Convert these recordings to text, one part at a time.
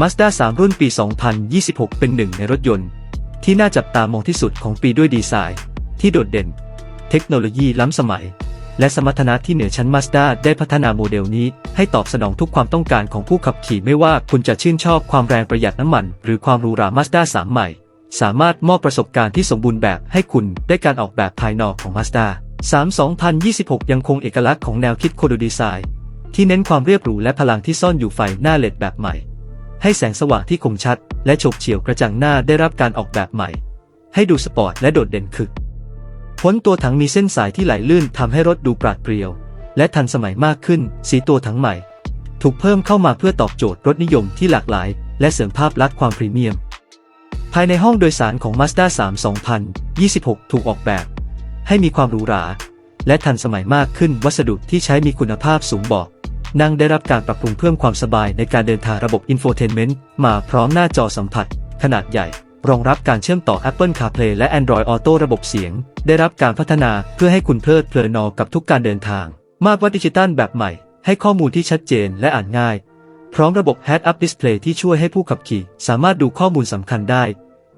Mazda 3 รุ่นปี 2026 เป็นหนึ่งในรถยนต์ ที่น่าจับตามองที่สุดของปีด้วยดีไซน์ ที่โดดเด่น เทคโนโลยีล้ำสมัย และสมรรถนะที่เหนือชั้น Mazda ได้พัฒนาโมเดลนี้ ให้ตอบสนองทุกความต้องการของผู้ขับขี่ไม่ว่าคุณจะชื่นชอบความแรงประหยัดน้ำมัน หรือความหรูหรา Mazda 3 ใหม่ สามารถมอบประสบการณ์ที่สมบูรณ์แบบให้คุณได้การออกแบบภายนอกของ Mazda 3 2026 ยังคงเอกลักษณ์ของแนวคิดโคโดดีไซน์ ที่เน้นความเรียบหรูและพลังที่ซ่อนอยู่ไฟหน้าเลดแบบใหม่ ให้แสงสว่างที่คมชัด และฉบเฉี่ยวกระจังหน้าได้รับการออกแบบใหม่ ให้ดูสปอร์ตและโดดเด่นขึ้นพ้นตัวถังมีเส้นสายที่ไหลลื่นทำให้รถดูปราดเปรียว และทันสมัยมากขึ้น สีตัวถังใหม่ ถูกเพิ่มเข้ามาเพื่อตอบโจทย์รถนิยมที่หลากหลาย และเสริมภาพลักษณ์ความพรีเมียม ภายในห้องโดยสารของ Mazda 3 2026 ถูกออกแบบ ให้มีความหรูหรา และทันสมัยมากขึ้นวัสดุที่ใช้มีคุณภาพสูงบาะ นั่งได้รับการปรับปรุงเพิ่มความสบายในการเดินทางระบบ Infotainment มาพร้อมหน้าจอสัมผัส ขนาดใหญ่ รองรับการเชื่อมต่อ Apple CarPlay และ Android Auto ระบบเสียง ได้รับการพัฒนาเพื่อให้คุณเพลิดเพลินกับทุกการเดินทาง มาตรวัดดิจิตัลแบบใหม่ ให้ข้อมูลที่ชัดเจนและอ่านง่าย พร้อมระบบ Head-Up Display ที่ช่วยให้ผู้ขับขี่ สามารถดูข้อมูลสำคัญได้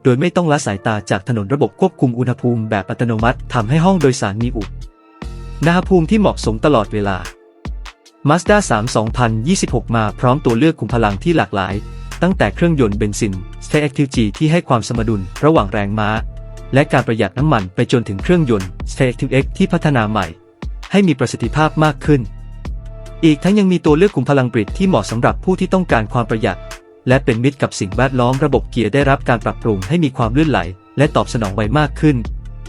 โดยไม่ต้องละสายตาจากถนนระบบควบคุมอุณหภูมิแบบอัตโนมัติทำให้ห้องโดยสารมีอุณหภูมิที่เหมาะสมตลอดเวลา Mazda 3 2026 มาพร้อมตัวเลือกคุมพลังที่หลากหลาย ตั้งแต่เครื่องยนต์เบนซิน Stay-Active G ที่ให้ความสมดุลระหว่างแรงม้า และการประหยัดน้ำมันไปจนถึงเครื่องยนต์ Stay-Active X ที่พัฒนาใหม่ ให้มีประสิทธิภาพมากขึ้น อีกทั้งยังมีตัวเลือกคุมพลังบริดที่เหมาะสำหรับผู้ที่ต้องการความประหยัด และเป็นมิตรกับสิ่งแวดล้อมระบบเกียร์ได้รับการปรับปรุงให้มีความลื่นไหล และตอบสนองไวมากขึ้น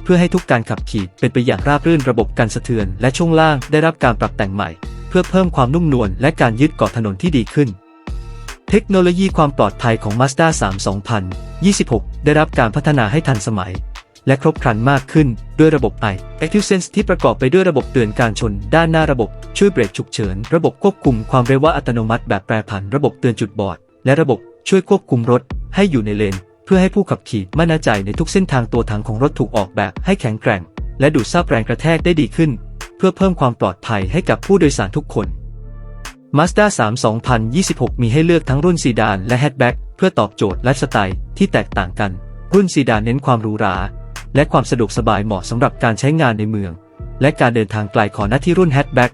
เพื่อให้ทุกการขับขี่เป็นไปอย่างราบรื่นระบบการสะเทือน และช่วงล่างได้รับการปรับแต่งใหม่ เพื่อเพิ่มความนุ่มนวลและการยึดเกาะถนนที่ดีขึ้น เทคโนโลยีความปลอดภัยของ Mazda 3 2026 ได้รับการพัฒนาให้ทันสมัย และครบครันมากขึ้นด้วยระบบ i Active Sense ที่ประกอบไปด้วยระบบเตือนการชน ด้านหน้าระบบช่วยเบรกฉุกเฉิน ระบบควบคุมความเร็วอัตโนมัติแบบแปรผัน ระบบเตือนจุดบอด และระบบช่วยควบคุมรถให้อยู่ในเลน เพื่อให้ผู้ขับขี่มั่นใจในทุกเส้นทางตัวถังของรถถูกออกแบบให้แข็งแกร่ง และดูดซับแรงกระแทกได้ดีขึ้น พื่อเพิ่มความปลอดภัยให้กับผู้โดยสารทุกคน Mazda 3 2026 มีให้เลือกทั้งรุ่นซีดานและแฮชแบ็กเพื่อตอบโจทย์ไลฟ์สไตล์ที่แตกต่างกัน รุ่นซีดานเน้นความหรูหรา และความสะดวกสบายเหมาะสำหรับการใช้งานในเมือง และการเดินทางไกลขอหน้าที่รุ่นแฮชแบ็ก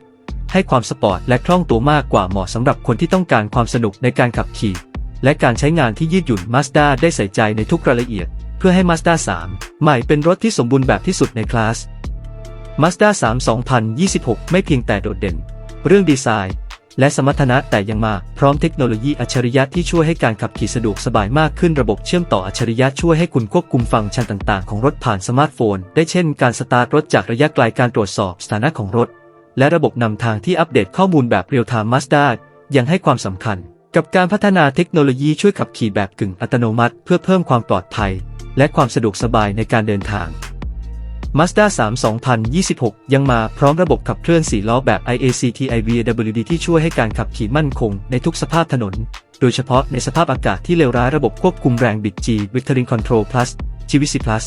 ให้ความสปอร์ตและคล่องตัวมากกว่าเหมาะสำหรับคนที่ต้องการความสนุกในการขับขี่ และการใช้งานที่ยืดหยุ่น Mazda ได้ใส่ใจในทุกรายละเอียด เพื่อให้ Mazda 3 ใหม่เป็นรถที่สมบูรณ์แบบที่สุดในคลาส Mazda 3 2026 ไม่เพียงแต่โดดเด่น เรื่องดีไซน์ และสมรรถนะแต่ยังมาพร้อมเทคโนโลยีอัจฉริยะที่ช่วยให้การขับขี่สะดวกสบายมากขึ้นระบบเชื่อมต่ออัจฉริยะช่วยให้คุณควบคุมฟังก์ชันต่างๆ ของรถผ่านสมาร์ทโฟน ได้เช่นการสตาร์ทรถจากระยะไกลการตรวจสอบสถานะของรถ และระบบนำทางที่อัปเดตข้อมูลแบบเรียลไทม์ Mazda ยังให้ความสำคัญ กับการพัฒนาเทคโนโลยีช่วยขับขี่แบบกึ่งอัตโนมัติ เพื่อเพิ่มความปลอดภัย และความสะดวกสบายในการเดินทาง Mazda 3 2026 ยังมาพร้อมระบบขับเคลื่อน4ล้อแบบ IACT IVWD ที่ช่วยให้การขับขี่มั่นคงในทุกสภาพถนน โดยเฉพาะในสภาพอากาศที่เลวร้ายระบบควบคุมแรงบิด G Victorin Control Plus GVC Plus